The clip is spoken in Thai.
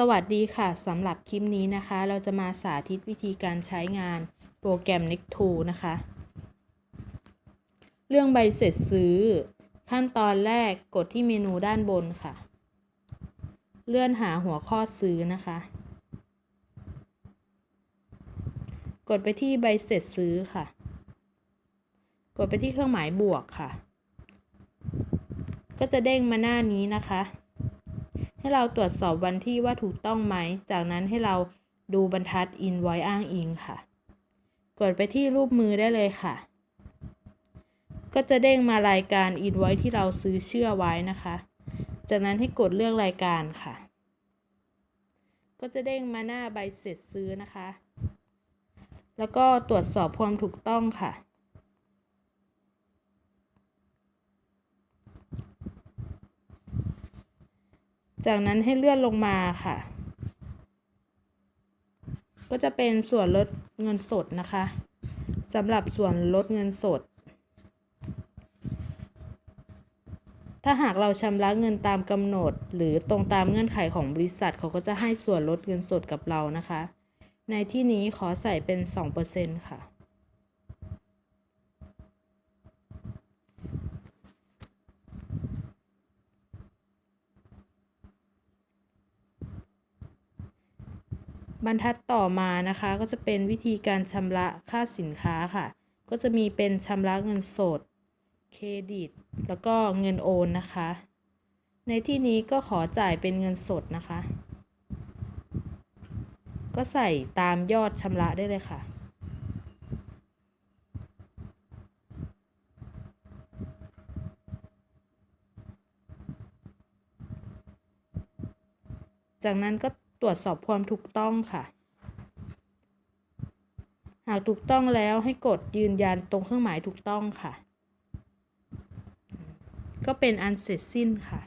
สวัสดีค่ะสำหรับคลิปนี้นะคะ เราจะมาสาธิตวิธีการใช้งานโปรแกรม n e c t o นะคะ เรื่องใบเสร็จซื้อ ขั้นตอนแรกกดที่เมนูด้านบนค่ะ เลื่อนหาหัวข้อซื้อนะคะ กดไปที่ใบเสร็จซื้อค่ะ กดไปที่เครื่องหมายบวกค่ะ ก็จะเด้งมาหน้านี้นะคะ ให้เราตรวจสอบวันที่ว่าถูกต้องไหม จากนั้นให้เราดูบรรทัด invoice อ้างอิงค่ะ กดไปที่รูปมือได้เลยค่ะ ก็จะเด้งมารายการ invoice ที่เราซื้อเชื่อไว้นะคะ จากนั้นให้กดเลือกรายการค่ะ ก็จะเด้งมาหน้าใบเสร็จซื้อนะคะ แล้วก็ตรวจสอบความถูกต้องค่ะ จากนั้นให้เลื่อนลงมาค่ะ ก็จะเป็นส่วนลดเงินสดนะคะสำหรับส่วนลดเงินสด ถ้าหากเราชำระเงินตามกำหนด หรือตรงตามเงื่อนไขของบริษัทเขาก็จะให้ส่วนลดเงินสดกับเรานะคะ ในที่นี้ขอใส่เป็น 2%ค่ะ บรรทัดต่อมานะคะ ก็จะเป็นวิธีการชำระค่าสินค้าค่ะ ก็จะมีเป็นชำระเงินสด เครดิต แล้วก็เงินโอนนะคะ ในที่นี้ก็ขอจ่ายเป็นเงินสดนะคะ ก็ใส่ตามยอดชำระได้เลยค่ะจากนั้นก็ ตรวจสอบความถูกต้องค่ะ หากถูกต้องแล้วให้กดยืนยันตรงเครื่องหมายถูกต้องค่ะ ก็เป็นอันเสร็จสิ้นค่ะ